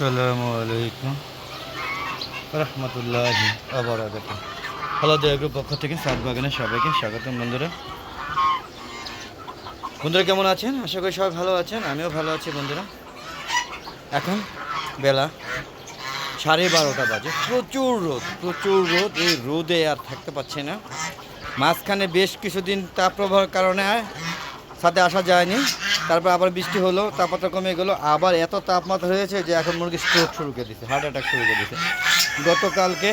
আসসালামু আলাইকুম রহমতুল্লাহ আবরাকাত হ্যালো দেয়াগুর পক্ষ থেকে সাত বাগানের সবাইকে স্বাগতম বন্ধুরা। বন্ধুরা কেমন আছেন? আশা করি সবাই ভালো আছেন, আমিও ভালো আছি বন্ধুরা। এখন বেলা সাড়ে বারোটা বাজে। প্রচুর রোদ প্রচুর রোদ। এই রোদে আর থাকতে পারছি না। মাঝখানে বেশ কিছুদিন তাপপ্রবাহের কারণে সাথে আসা যায়নি। তারপর আবার বৃষ্টি হলো, তাপমাত্রা কমে গেলো, আবার এত তাপমাত্রা হয়েছে যে এখন মুরগি স্ট্রোক শুরু করে দিচ্ছে হার্ট অ্যাটাক শুরু করে দিচ্ছে গতকালকে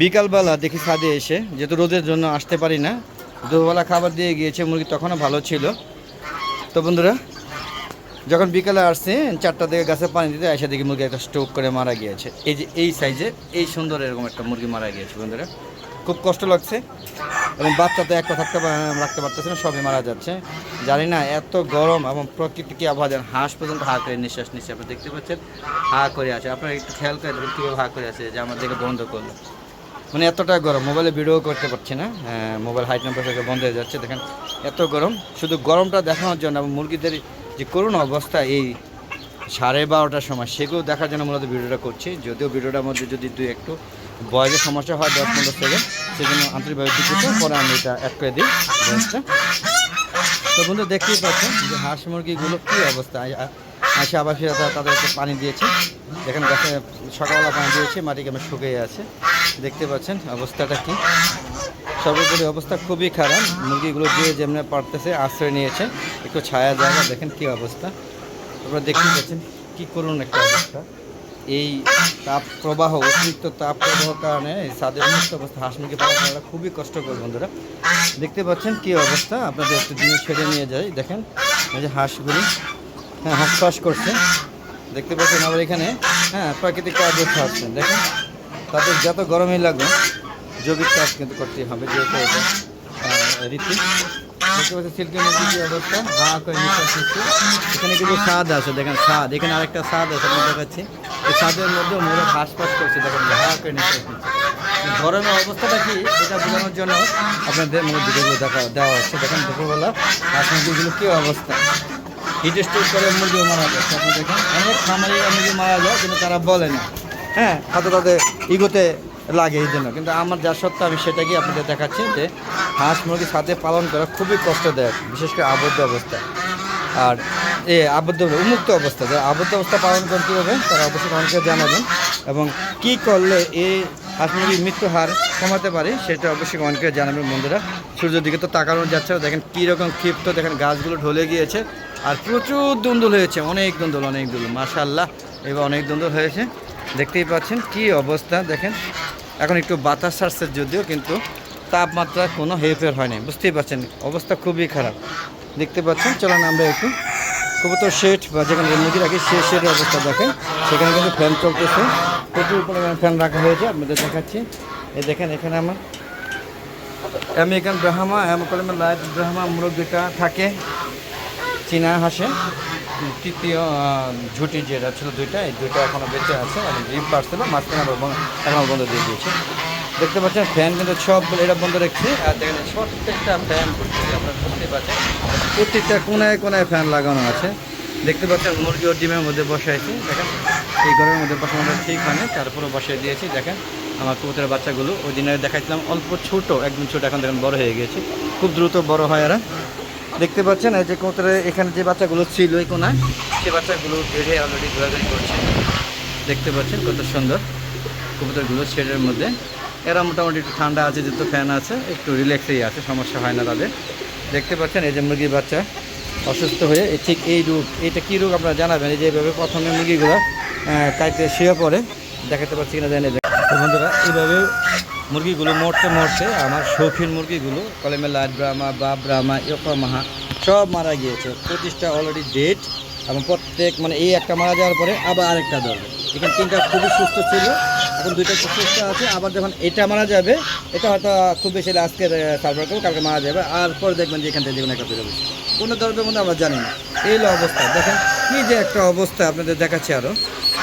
বিকালবেলা দেখি ছাদে এসে, যেহেতু রোদের জন্য আসতে পারি না দুবেলা খাবার দিয়ে গিয়েছে, মুরগি তখনও ভালো ছিল। তো বন্ধুরা, যখন বিকালে আসছে চারটা থেকে গাছে পানি দিতে, এসে দেখি মুরগি একটা স্ট্রোক করে মারা গিয়েছে। এই যে, এই সাইজে এই সুন্দর এরকম একটা মুরগি মারা গিয়েছে, বন্ধুরা। খুব কষ্ট লাগছে, এবং বাচ্চা তো একটা থাকতে রাখতে পারতেছে না, সবই মারা যাচ্ছে। জানি না এত গরম এবং প্রকৃতিকে আবহাওয়া দেন হাঁস পর্যন্ত হা করে নিঃশ্বাস নিচ্ছে। আপনি দেখতে পাচ্ছেন হা করে আছে। আপনারা একটু খেয়াল করে দেখুন কীভাবে হা করে আছে যে আমার দিকে বন্ধ করল। মানে এতটা গরম মোবাইলে ভিডিও করতে পারছি না। হ্যাঁ, মোবাইল হাইট নাম্বার থেকে বন্ধ হয়ে যাচ্ছে দেখেন। এত গরম শুধু গরমটা দেখানোর জন্য এবং মুরগিদের যে করুণ অবস্থা এই সাড়ে বারোটার সময় সেগুলো দেখার জন্য মূলত ভিডিওটা করছি। যদিও ভিডিওটার মধ্যে যদি দুই একটু বয়সের সমস্যা হয় দশ পনেরো সেকেন্ড সেজন্য আন্তরিকভাবে পরে আমি এটা অ্যাড করে দিই। তো বন্ধু, দেখতেই পাচ্ছেন যে হাঁস মুরগিগুলো কী অবস্থা। আ- আ- আসে আবার তারা তাদেরকে পানি দিয়েছে। দেখেন গাছে সকালবেলা পানি দিয়েছে, মাটি কেমন শুকিয়ে আছে। দেখতে পাচ্ছেন অবস্থাটা কি। সর্বোপরি অবস্থা খুবই খারাপ। মুরগিগুলো যে যেমনি পারতেছে আশ্রয় নিয়েছে। একটু ছায়া জায়গা, দেখেন কি অবস্থা। আপনারা দেখতেই পাচ্ছেন কি করুন একটা অবস্থা। এই তাপ প্রবাহ, অতিরিক্ত তাপ প্রবাহ কারণে ছাদের মুক্ত অবস্থা, হাঁস মুরগি পালন খুবই কষ্টকর বন্ধুরা। দেখতে পাচ্ছেন কি অবস্থা? আপনাদের একটু দিনে ছেড়ে নিয়ে যাই। দেখেন, এই যে হাঁসগুলি হ্যাঁ হাঁস হাঁসফাঁস করছে। দেখতে পাচ্ছেন আবার এখানে হ্যাঁ প্রাকৃতিক কাজ খাওয়াচ্ছেন দেখেন, তাদের যত গরমই লাগবে, জৈবিক কাজ কিন্তু করতেই হবে, যেহেতু এটা রীতি। দেখতে পাচ্ছেন সিল্কি মুরগি কি অবস্থা? হা করে এখানে কিন্তু স্বাদ আছে, দেখেন স্বাদ এখানে আরেকটা স্বাদ আছে আমি দেখাচ্ছি। স্বাদের মধ্যে মোড়ে হাঁসফাঁস করছে দেখেন হা করে নিচ্ছে গরমের অবস্থাটা কি, এটা বোঝানোর জন্য আপনাদের ভিডিওগুলো দেখা দেওয়া হচ্ছে। দেখেন দুপুরবেলা হাঁস মুরগিগুলো কী অবস্থা। হিট স্ট্রোক করে মুরগিও মারা যাচ্ছে আপনি দেখেন, অনেক খামারি মুরগি মারা যায়, কিন্তু তারা বলে না। হ্যাঁ হয়তো তাদের ইগোতে লাগে এই জন্য। কিন্তু আমার যা সত্য, আমি সেটাকেই আপনাদের দেখাচ্ছি যে হাঁস মুরগি সাথে পালন করা খুবই কষ্টদায়ক, বিশেষ করে আবদ্ধ অবস্থা আর এ, আবদ্ধ উন্মুক্ত অবস্থা, যারা আবদ্ধ অবস্থা পালন করেন কীভাবে, তারা অবশ্যই আমাকে জানাবেন। এবং কি করলে হাঁস মুরগির মৃত্যু হার কমাতে পারি, সেটা অবশ্যই অনেকে জানাবেন বন্ধুরা। সূর্যের দিকে তো তাকানো যাচ্ছে। দেখেন কীরকম ক্ষিপ্ত, দেখেন গাছগুলো ঢলে গিয়েছে, আর প্রচুর দুন্দুল হয়েছে, অনেক দুন্দুল অনেক দুন্দুল মাশাল্লাহ এবার অনেক দুন্দুল হয়েছে। দেখতেই পাচ্ছেন কি অবস্থা, দেখেন, এখন একটু বাতাস ছাড়ছে যদিও, কিন্তু তাপমাত্রা কোনো হেরফের হয়নি, বুঝতেই পারছেন, অবস্থা খুবই খারাপ। দেখতে পাচ্ছেন, চলুন আমরা একটু কবুতর শেড বা যেখানে মুরগি রাখি, সে শেডের অবস্থা দেখেন। সেখানে কিন্তু ফ্যান চলতেছে। প্রচুর পরিমাণে ফ্যান রাখা হয়েছে, আপনাদের দেখাচ্ছি। এই দেখেন এখানে আমার আমেরিকান ব্রাহ্মা কলমের লাইট ব্রাহ্মা মুরগিটা থাকে, চীনা হাসে। তৃতীয় ঝুটি যেটা ছিল দুইটা, এই দুইটা এখনও বেঁচে আছে এবং ডিম পারছিল মাঝখানে বন্ধ- এখনও বন্ধ দিয়ে দিয়েছে। দেখতে পাচ্ছেন, ফ্যান কিন্তু সব এটা বন্ধ রেখেছে, আর দেখেন প্রত্যেকটা ফ্যান আপনারা দেখতে পাচ্ছেন প্রত্যেকটা কোনায় কোনায় ফ্যান লাগানো আছে। দেখতে পাচ্ছেন মুরগি ও ডিমের মধ্যে বসাইছি দেখেন। এই ঘরের মধ্যে বসানোটা ঠিক হয় না তারপরে বসিয়ে দিয়েছি, দেখেন। আমার কবুতরের বাচ্চাগুলো, ওই দিনে দেখাইছিলাম, অল্প ছোট, একদম ছোট, এখন দেখেন বড় হয়ে গেছে খুব দ্রুত বড় হয় এরা। দেখতে পাচ্ছেন, এই যে কবুতরের এখানে যে বাচ্চাগুলো ছিল এই কোনায় সেই বাচ্চাগুলো বেড়ে অলরেডি ঘোরাঘুরি করছে। দেখতে পাচ্ছেন কত সুন্দর কবুতরগুলো শেডের মধ্যে। এরা মোটামুটি একটু ঠান্ডা আছে, যেহেতু ফ্যান আছে, একটু রিল্যাক্সেই আছে, সমস্যা হয় না তাদের। দেখতে পাচ্ছেন, এই যে মুরগির বাচ্চা অসুস্থ হয়ে ঠিক এই রোগ এটা কী রোগ আপনারা জানাবেন? এই যে এইভাবে প্রথমে মুরগিগুলো কাইতে শুয়ে পড়ে, দেখাতে পাচ্ছি কিনা, জানি তো বন্ধুরা, এইভাবে মুরগিগুলো মরতে মরতে আমার শৌখিন মুরগিগুলো কলেমে লাইট ব্রামা বা ব্রাহ্মা, ইয়োকামাহা, সব মারা গিয়েছে। পঁচিশটা অলরেডি ডেট এবং প্রত্যেক মানে এই একটা মারা যাওয়ার পরে আবার আরেকটা ধরবে। এখানে তিনটা খুবই সুস্থ ছিল এখন দুইটা সুস্থ আছে, আবার যখন এটা মারা যাবে, এটা হয়তো খুব বেশি আজকে সার্ভার করব, কালকে মারা যাবে, আর পরে দেখবেন যে এখান থেকে যেগুলো একটা বেরোবে। কোনো ধরনের মধ্যে আমরা জানি না। এই অবস্থা। দেখেন, কি যে একটা অবস্থা আপনাদের দেখাচ্ছি আরও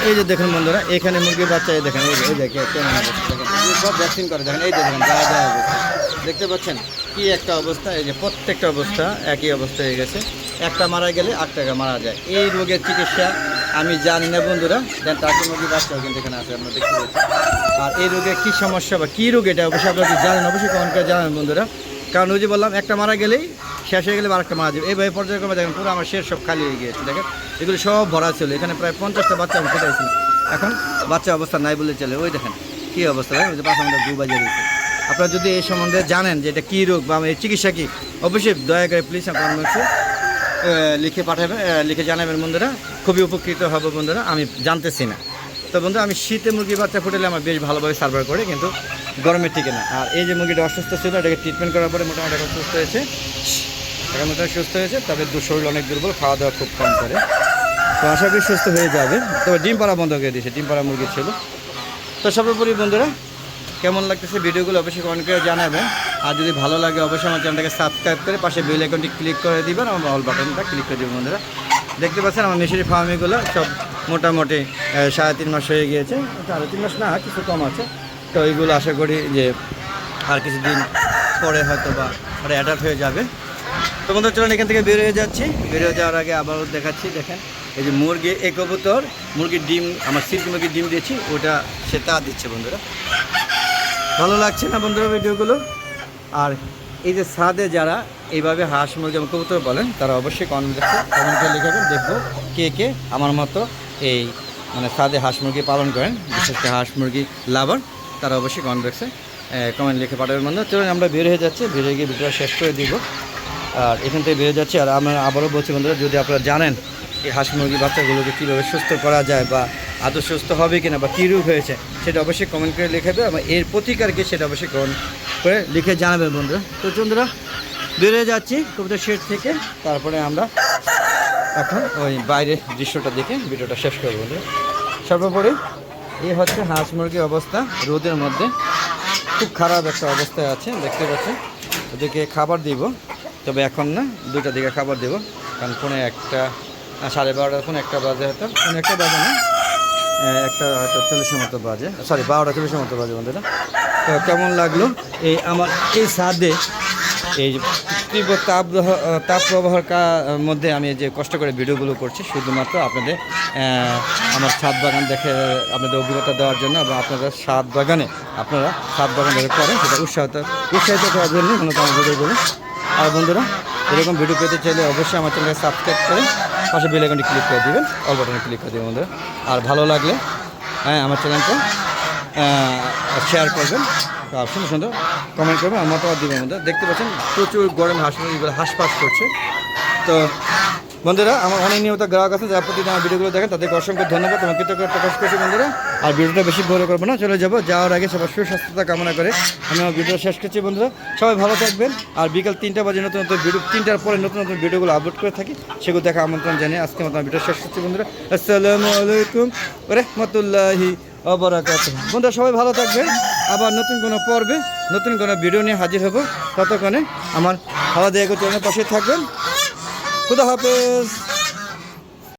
এই যে দেখুন বন্ধুরা, এখানে মুরগির বাচ্চা, এই দেখেন, এই দেখে কেমন অবস্থা দেখেন। সব ভ্যাকসিন করে, দেখেন, এই দেখেন, যা যা অবস্থা। দেখতে পাচ্ছেন? কি একটা অবস্থা, এই যে প্রত্যেকটা অবস্থা একই অবস্থা হয়ে গেছে। একটা মারা গেলে আট টাকা মারা যায়। এই রোগের চিকিৎসা আমি জানি না বন্ধুরা। দেন টাকি মুরগি বাচ্চাও কিন্তু এখানে আছে, আপনারা দেখতে পাচ্ছেন। আর এই রোগে কী সমস্যা বা কী রোগ এটা অবশ্যই আপনারা জানেন, অবশ্যই কমেন্ট করে জানান বন্ধুরা। কারণ ওই যে বললাম, একটা মারা গেলেই শেষ হয়ে গেলে আরেকটা মারা যাবে। এইভাবে পর্যায়ক্রমে দেখেন, পুরো আমার শেষ সব খালি হয়ে গিয়েছে। দেখেন, এগুলো সব ভরা ছিল। এখানে প্রায় পঞ্চাশটা বাচ্চা আমি ফুটাইছি এখন বাচ্চা অবস্থা নাই বলে চলে। ওই দেখেন, কী অবস্থা ওই যে পাশে আমাদের বাজিয়ে আপনারা যদি এই সম্বন্ধে জানেন যে এটা কী রোগ বা এর চিকিৎসা কী, অবশ্যই দয়া করে প্লিজ আপনার লিখে পাঠাবেন লিখে জানাবেন বন্ধুরা। খুবই উপকৃত হবে বন্ধুরা, আমি জানতেছি না। তো বন্ধু আমি শীতে মুরগি বাচ্চা ফুটেলে আমার বেশ ভালোভাবে সার্ভার করে, কিন্তু গরমের টিকে না। আর এই যে মুরগিটা অসুস্থ ছিল, এটাকে ট্রিটমেন্ট করার পরে মোটামুটি এখন সুস্থ হয়েছে। এখন মোটামুটি সুস্থ হয়েছে, তবে শরীর অনেক দুর্বল খাওয়া দাওয়া খুব কম করে। তো আশা করি সুস্থ হয়ে যাবে। তবে ডিম পাড়া বন্ধ করে দিয়েছে, ডিম পাড়া মুরগি ছিল। তো সর্বোপরি বন্ধুরা, কেমন লাগতেছে ভিডিওগুলো অবশ্যই কমেন্ট করে জানাবেন। আর যদি ভালো লাগে, অবশ্যই আমার চ্যানেলটাকে সাবস্ক্রাইব করে পাশে বেল আইকনটি ক্লিক করে দিবেন, আমার অল বাটনটা ক্লিক করে দেবেন বন্ধুরা। দেখতে পাচ্ছেন আমার মিশরি ফার্মিগুলো সব মোটামুটি সাড়ে তিন মাস হয়ে গিয়েছে। সাড়ে তিন মাস না, কিছু কম আছে। তো এইগুলো আশা করি যে আর কিছুদিন পরে হয়তো বা ওরা অ্যাডাপ্ট হয়ে যাবে। তো বন্ধু চলুন এখান থেকে বের হয়ে যাচ্ছি। বের হয়ে যাওয়ার আগে আবারও দেখাচ্ছি, দেখেন, এই যে মুরগি এক কবুতর, মুরগির ডিম, আমার সিল্ক মুরগির ডিম দিয়েছি, ওটা সে তা দিচ্ছে বন্ধুরা। ভালো লাগছে না বন্ধুরা ভিডিওগুলো? আর এই যে ছাদে যারা এইভাবে হাঁস, মুরগি এবং কবুতর বলেন, তারা অবশ্যই কমেন্ট কমেন্টে লিখাবেন, দেখব কে কে আমার মতো এই মানে ছাদে হাঁস, মুরগি পালন করেন, বিশেষ করে হাঁস, মুরগি লাভার, তারা অবশ্যই কমেন্ট বক্সে কমেন্ট লিখে পাঠাবেন। বন্ধু চলুন আমরা বের হয়ে যাচ্ছি, বের হয়ে গিয়ে ভিডিওটা শেষ করে দিব। আর এখান থেকে বেরিয়ে যাচ্ছে, আর আমরা আবারও বলছি, বন্ধুরা, যদি আপনারা জানেন এই হাঁস, মুরগি বাচ্চাগুলোকে কীভাবে সুস্থ করা যায় বা আদৌ সুস্থ হবে কিনা বা কী রূপ হয়েছে, সেটা অবশ্যই কমেন্ট করে লিখাবে, এবং এর প্রতিকার কি সেটা অবশ্যই কমেন্ট করে লিখে জানাবেন বন্ধুরা তো বন্ধুরা বেরিয়ে যাচ্ছি কবিতা শেড থেকে। তারপরে আমরা এখন ওই বাইরের দৃশ্যটা দেখে ভিডিওটা শেষ করব বন্ধুরা সর্বোপরি এই হচ্ছে হাঁস মুরগির অবস্থা। রোদের মধ্যে খুব খারাপ একটা অবস্থায় আছে, দেখতে পাচ্ছেন। ওদেরকে খাবার দিব, তবে এখন না, দুইটা দিকে খাবার দেব। কারণ কোনো একটা সাড়ে বারোটা কোনো একটা বাজে হয়তো। কোনো একটা বাজে না একটা হয়তো চল্লিশের মতো বাজে। সরি, বারোটা চল্লিশের মতো বাজে বন্ধুরা। কেমন লাগল? এই আমার, এই সাদে, এই তীব্র তাপ তাপ প্রবাহের মধ্যে আমি যে কষ্ট করে ভিডিওগুলো করছি, শুধুমাত্র আপনাদের আমার ছাদ বাগান দেখে, আপনাদের অভিজ্ঞতা দেওয়ার জন্য এবং আপনাদের ছাদ বাগানে, আপনারা ছাদ বাগান দেখে করেন, সেটা উৎসাহিত উৎসাহিত করার জন্য মূলত আমার ভিডিওগুলো আর বন্ধুরা, এরকম ভিডিও পেতে চাইলে অবশ্যই আমার চ্যানেলকে সাবস্ক্রাইব করে পাশে বেল ক্লিক করে দিবেন, অল বাটনে ক্লিক করে দেবেন বন্ধুরা। আর ভালো লাগলে হ্যাঁ আমার চ্যানেলটা শেয়ার করবেন। সুন্দর সুন্দর কমেন্ট করবেন আমার মতামত দিবেন বন্ধুরা। দেখতে পাচ্ছেন, প্রচুর গরম হাঁস মুরগিগুলো হাঁসফাঁস করছে। তো বন্ধুরা, আমার অনেক নিয়মিত গ্রাহক আছে, যারা প্রতিদিন আমার ভিডিওগুলো দেখেন, তাদেরকে অসংখ্য ধন্যবাদ। এবং কৃতজ্ঞতা প্রকাশ করছি বন্ধুরা। আর ভিডিওটা বেশি বড় করব না, চলে যাব। যাওয়ার আগে সবার সুস্বাস্থ্যতা কামনা করে আমি আমার ভিডিও শেষ করছি বন্ধুরা। সবাই ভালো থাকবেন। আর বিকাল তিনটা বাজে নতুন নতুন ভিডিও, তিনটার পরে নতুন নতুন ভিডিওগুলো আপলোড করে থাকি, সেগুলো দেখা আমন্ত্রণ জানিয়ে আজকে আমার ভিডিও শেষ করছি বন্ধুরা। আসসালামু আলাইকুম রহমতুল্লাহি অবরাকাত বন্ধুরা, সবাই ভালো থাকবেন। আবার নতুন কোনো পর্বে, নতুন কোনো ভিডিও নিয়ে হাজির হব। ততক্ষণে আমার খাওয়া দাওয়া করতে পাশে থাকবেন। খুদা হাফেজ।